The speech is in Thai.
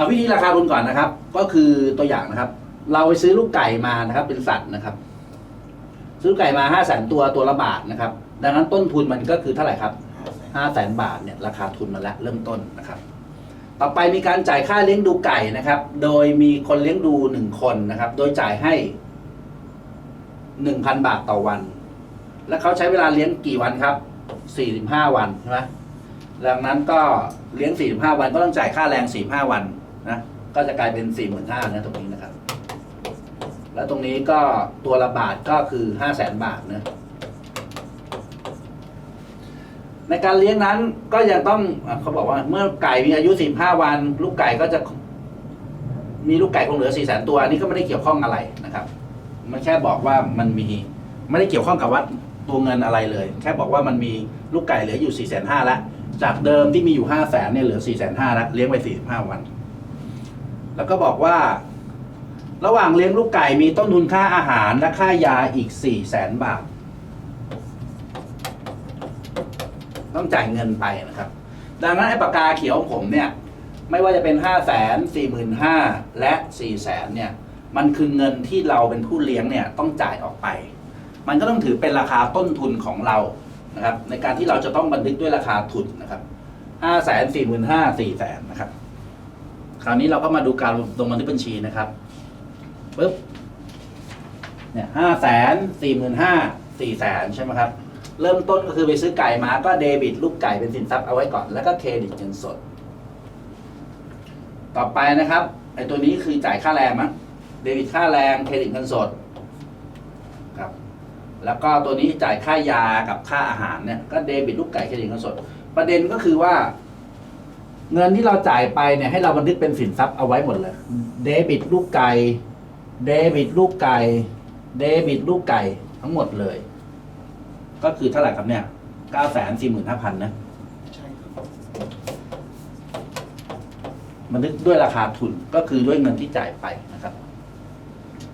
เอาวิธีราคาทุนก่อนนะครับ ก็คือตัวอย่างนะครับ เราไปซื้อลูกไก่มานะครับ เป็นสัตว์นะครับ ซื้อลูกไก่มาห้าแสนตัวตัวละบาทนะครับ ดังนั้นต้นทุนมันก็คือเท่าไหร่ครับห้าแสนบาทเนี่ยราคาทุนมาแล้วเริ่มต้นนะครับ ต่อไปมีการจ่ายค่าเลี้ยงดูไก่นะครับ โดยมีคนเลี้ยงดูหนึ่งคนนะครับ โดยจ่ายให้หนึ่งพันบาทต่อวัน และเขาใช้เวลาเลี้ยงกี่วันครับสี่สิบห้าวันใช่ไหมดังนั้นก็เลี้ยงสี่สิบห้าวันก็ต้องจ่ายค่าแรงสี่ห้าวัน นะก็จะกลายเป็นสี่หมื่นห้านะตรงนี้นะครับ แล้วตรงนี้ก็ตัวละบาทก็คือห้าแสนบาทนะในการเลี้ยงนั้นก็ยังต้องเขาบอกว่าเมื่อไก่มีอายุสิบห้าวัน ลูกไก่ก็จะมีลูกไก่คงเหลือสี่แสนตัวอันนี้ก็ไม่ได้เกี่ยวข้องอะไรนะครับ มันแค่บอกว่ามันมีไม่ได้เกี่ยวข้องกับว่าตัวเงินอะไรเลย แค่บอกว่ามันมีลูกไก่เหลืออยู่สี่แสนห้าล้วจากเดิมที่มีอยู่ห้าแสนเนี่ยเหลือสี่แสนห้าล้วเลี้ยงไปสี่ห้าวัน แล้วก็บอกว่า ระหว่างเลี้ยงลูกไก่มีต้นทุนค่าอาหารและค่ายาอีกสี่แสนบาท ต้องจ่ายเงินไปนะครับ ดังนั้นไอ้ปากกาเขียวของผมเนี่ย ไม่ว่าจะเป็นห้าแสนสี่หมื่นห้าและสี่แสนเนี่ย มันคือเงินที่เราเป็นผู้เลี้ยงเนี่ยต้องจ่ายออกไป มันก็ต้องถือเป็นราคาต้นทุนของเรานะครับในการที่เราจะต้องบันทึกด้วยราคาทุนนะครับห้าแสนสี่หมื่นห้าสี่แสนนะครับ คราวนี้เราก็มาดูการลงบันทึกบัญชีนะครับปึ๊บเนี่ยห้าแสนสี่หมื่นห้าสี่แสนใช่ไหมครับ เริ่มต้นก็คือไปซื้อไก่มาก็เดบิตลูกไก่เป็นสินทรัพย์เอาไว้ก่อน แล้วก็เครดิตเงินสด ต่อไปนะครับไอ้ตัวนี้คือจ่ายค่าแรงมั้งเดบิตค่าแรงเครดิตเงินสดครับแล้วก็ตัวนี้จ่ายค่ายากับค่าอาหารเนี่ยก็เดบิตลูกไก่เครดิตเงินสด ประเด็นก็คือว่า เงินที่เราจ่ายไปเนี่ยให้เราบันทึกเป็นสินทรัพย์เอาไว้หมดเลย เดบิตลูกไก่ เดบิตลูกไก่ เดบิตลูกไก่ทั้งหมดเลย ก็คือเท่าไหร่ครับเนี่ยเก้าแสนสี่หมื่นห้าพันนะ ใช่ครับบันทึกด้วยราคาทุนก็คือด้วยเงินที่จ่ายไปนะครับ